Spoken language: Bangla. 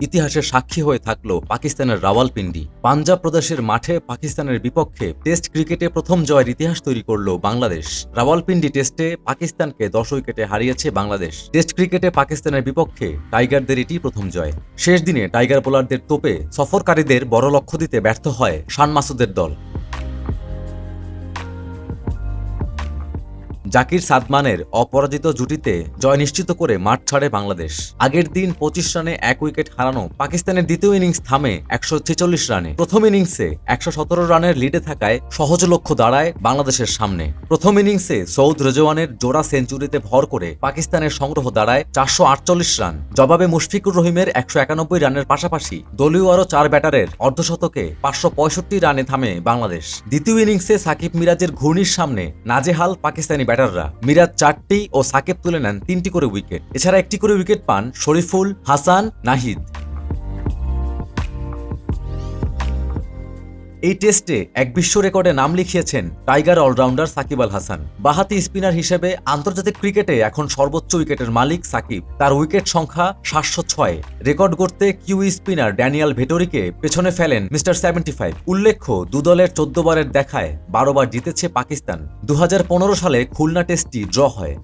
ইতিহাসের সাক্ষী হয়ে থাকল পাকিস্তানের রাওয়ালপিন্ডি। পাঞ্জাব প্রদেশের মাঠে পাকিস্তানের বিপক্ষে টেস্ট ক্রিকেটে প্রথম জয়ের ইতিহাস তৈরি করল বাংলাদেশ। রাওয়ালপিন্ডি টেস্টে পাকিস্তানকে দশ উইকেটে হারিয়েছে বাংলাদেশ। টেস্ট ক্রিকেটে পাকিস্তানের বিপক্ষে টাইগারদের এটি প্রথম জয়। শেষ দিনে টাইগার বোলারদের তোপে সফরকারীদের বড় লক্ষ্য দিতে ব্যর্থ হয় শান মাসুদের দল। জাকির সাদমানের অপরাজিত জুটিতে জয় নিশ্চিত করে মাঠ ছাড়ে বাংলাদেশ। আগের দিন পঁচিশ রানে এক উইকেট হারানো পাকিস্তানের দ্বিতীয় ইনিংস থামে একশো ছেচল্লিশ রানে। প্রথম ইনিংসে একশো সতেরো রানের লিডে থাকায় সহজ লক্ষ্য দাঁড়ায় বাংলাদেশের সামনে। প্রথম ইনিংসে সৌদ রেজওয়ানের জোড়া সেঞ্চুরিতে ভর করে পাকিস্তানের সংগ্রহ দাঁড়ায় চারশো আটচল্লিশ রান। জবাবে মুশফিকুর রহিমের একশো একানব্বই রানের পাশাপাশি দলীয় আরও চার ব্যাটারের অর্ধশতকে পাঁচশো পঁয়ষট্টি রানে থামে বাংলাদেশ। দ্বিতীয় ইনিংসে সাকিব মিরাজের ঘূর্ণির সামনে নাজেহাল পাকিস্তানি ব্যাটাররা মিরাজ চারটি ও সাকেব তুলে নেন তিনটি করে উইকেট। এছাড়া একটি করে উইকেট পান শরীফুল, হাসান, নাহিদ। এই টেস্টে এক বিশ্ব রেকর্ডে নাম লিখিয়েছেন টাইগার অলরাউন্ডার সাকিব আল হাসান। বাহাতি স্পিনার হিসেবে আন্তর্জাতিক ক্রিকেটে এখন সর্বোচ্চ উইকেটের মালিক সাকিব। তার উইকেট সংখ্যা সাতশো ছয়। রেকর্ড করতে কিউ স্পিনার ড্যানিয়াল ভেটোরিকে পেছনে ফেলেন মিস্টার সেভেন্টি ফাইভ। উল্লেখ্য দুদলের চোদ্দ বারের দেখায় বারোবার জিতেছে পাকিস্তান। দু হাজার পনেরো সালে খুলনা টেস্টটি ড্র হয়।